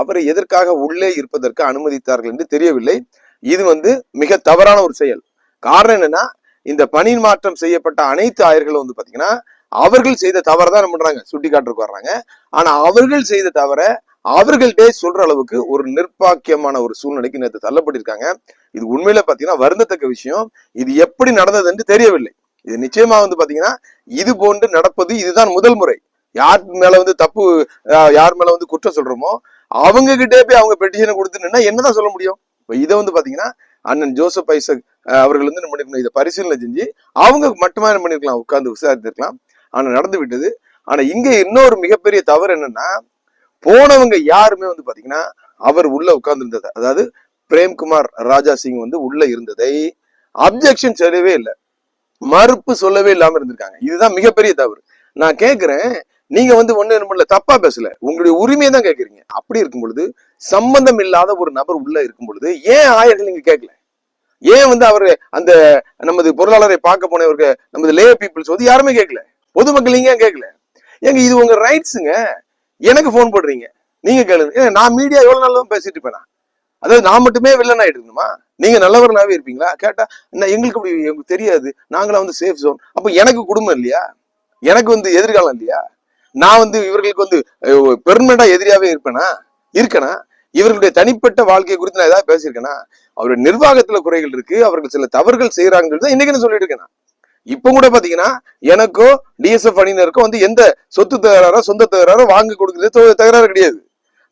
அவரை எதற்காக உள்ளே இருப்பதற்கு அனுமதித்தார்கள் என்று தெரியவில்லை. இது வந்து மிக தவறான ஒரு செயல். காரணம் என்னன்னா இந்த பணி மாற்றம் செய்யப்பட்ட அனைத்து ஆயர்களும் வந்து பாத்தீங்கன்னா அவர்கள் செய்த தவறை தான் என்ன பண்றாங்க? சுட்டி காட்டுறதுக்கு வர்றாங்க. ஆனா அவர்கள் செய்த தவற அவர்கள்ட்டே சொல்ற அளவுக்கு ஒரு நிர்பாக்கியமான ஒரு சூழ்நிலைக்கு நேற்று தள்ளப்பட்டிருக்காங்க. இது உண்மையில பாத்தீங்கன்னா வருந்தத்தக்க விஷயம். இது எப்படி நடந்தது என்று தெரியவில்லை. இது நிச்சயமா வந்து பாத்தீங்கன்னா இது போன்று நடப்பது இதுதான் முதல் முறை. யார் மேல வந்து தப்பு யார் மேல வந்து குற்றம் சொல்றோமோ அவங்க கிட்டே போய் அவங்க பெட்டிஷனை கொடுத்துனா என்னதான் சொல்ல முடியும்? இப்ப இதை வந்து பாத்தீங்கன்னா அண்ணன் ஜோசப் ஐசக் அவர்கள் வந்து என்ன பண்ணிருக்கணும் இதை பரிசீலனை செஞ்சு அவங்க மட்டுமா என்ன பண்ணிருக்கலாம் உட்கார்ந்து விசாரித்திருக்கலாம். ஆனா நடந்து விட்டது. ஆனா இங்க இன்னொரு மிகப்பெரிய தவறு என்னன்னா போனவங்க யாருமே வந்து பாத்தீங்கன்னா அவர் உள்ள உட்கார்ந்து இருந்தது அதாவது பிரேம்குமார் ராஜா சிங் வந்து உள்ள இருந்ததை அப்ஜெக்ஷன் சொல்லவே இல்லை. மறுப்பு சொல்லவே இல்லாம இருந்திருக்காங்க. இதுதான் மிகப்பெரிய தவறு. நான் கேக்குறேன் நீங்க வந்து ஒண்ணு என்ன பண்ணல தப்பா பேசல. உங்களுடைய உரிமையை தான் கேட்கறீங்க அப்படி இருக்கும் பொழுது சம்பந்தம் இல்லாத ஒரு நபர் உள்ள இருக்கும் பொழுது ஏன் ஆயர்கள் நீங்க கேட்கல ஏன் வந்து அவர் அந்த நமது பொருளாளரை பார்க்க போனவருக்கு நமது லே பீப்புள்ஸ் வந்து யாருமே கேட்கல பொதுமக்கள் நீங்க கேட்கல ஏங்க இது உங்க ரைட்ஸுங்க எனக்கு ஃபோன் போடுறீங்க. நீங்க கேளுங்க. நான் மீடியா எவ்வளவு நாள் தான் பேசிட்டு இருப்பேனா? அதாவது நான் மட்டுமே வில்லன் ஆயிட்டு இருக்கணுமா? நீங்க நல்லவர்களாவே இருப்பீங்களா? கேட்டா என்ன எங்களுக்கு அப்படி எங்களுக்கு தெரியாது. நாங்களாம் வந்து சேஃப் ஜோன் அப்ப எனக்கு குடும்பம் இல்லையா? எனக்கு வந்து எதிர்காலம் இல்லையா? நான் வந்து இவர்களுக்கு வந்து பெர்மனண்டா எதிரியாவே இருப்பேனா? இருக்கனா? இவர்களுடைய தனிப்பட்ட வாழ்க்கையை குறித்து நான் ஏதாவது பேசியிருக்கேனா? அவருடைய நிர்வாகத்துல குறைகள் இருக்கு அவர்கள் சில தவறுகள் செய்யறாங்கன்றது தான் இன்னைக்கு நான் சொல்லிட்டு இருக்கேன்? இப்ப கூட பாத்தீங்கன்னா எனக்கோ டிஎஸ்எஃப் அணியினருக்கோ வந்து எந்த சொத்து தகராறோ சொந்த தகராறோ வாங்கி கொடுக்கறது தகராறு கிடையாது.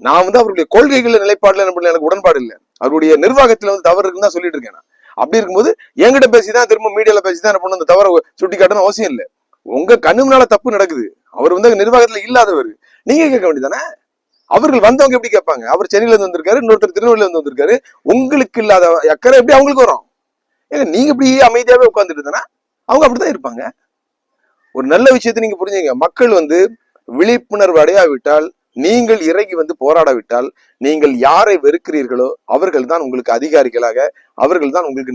நான் வந்து அவருடைய கொள்கைகள் நிலைப்பாடுல என்ன பண்ணல, எனக்கு உடன்பாடு இல்லை. அவருடைய நிர்வாகத்துல வந்து தவறு இருக்குன்னு தான் சொல்லிட்டு இருக்கேன்? அப்படி இருக்கும்போது என்கிட்ட பேசிதான் திரும்ப மீடியால பேசிதான் என்ன பண்ணணும் அந்த தவறை சுட்டி காட்டணும் அவசியம் இல்லை. உங்க கண்ணு முன்னால தப்பு நடக்குது. அவர் வந்து நிர்வாகத்துல இல்லாதவர். நீங்க கேட்க வேண்டியதானே அவர்கள் வந்தவங்க எப்படி கேட்பாங்க? அவர் சென்னையில இருந்து வந்திருக்காரு இன்னொருத்தர் திருநெல்வேலியில இருந்து வந்திருக்காரு. உங்களுக்கு இல்லாத அக்கறை எப்படி அவங்களுக்கு வரும்? ஏங்க நீங்க இப்படி அமைதியாவே உட்கார்ந்துட்டு இருந்தா அவங்க அப்படித்தான் இருப்பாங்க. ஒரு நல்ல விஷயத்தை நீங்க புரிஞ்சுங்க. மக்கள் வந்து விழிப்புணர்வு அடையாவிட்டால் நீங்கள் இறங்கி வந்து போராடாவிட்டால் நீங்கள் யாரை வெறுக்கிறீர்களோ அவர்கள் தான் உங்களுக்கு அதிகாரிகளாக அவர்கள் தான் உங்களுக்கு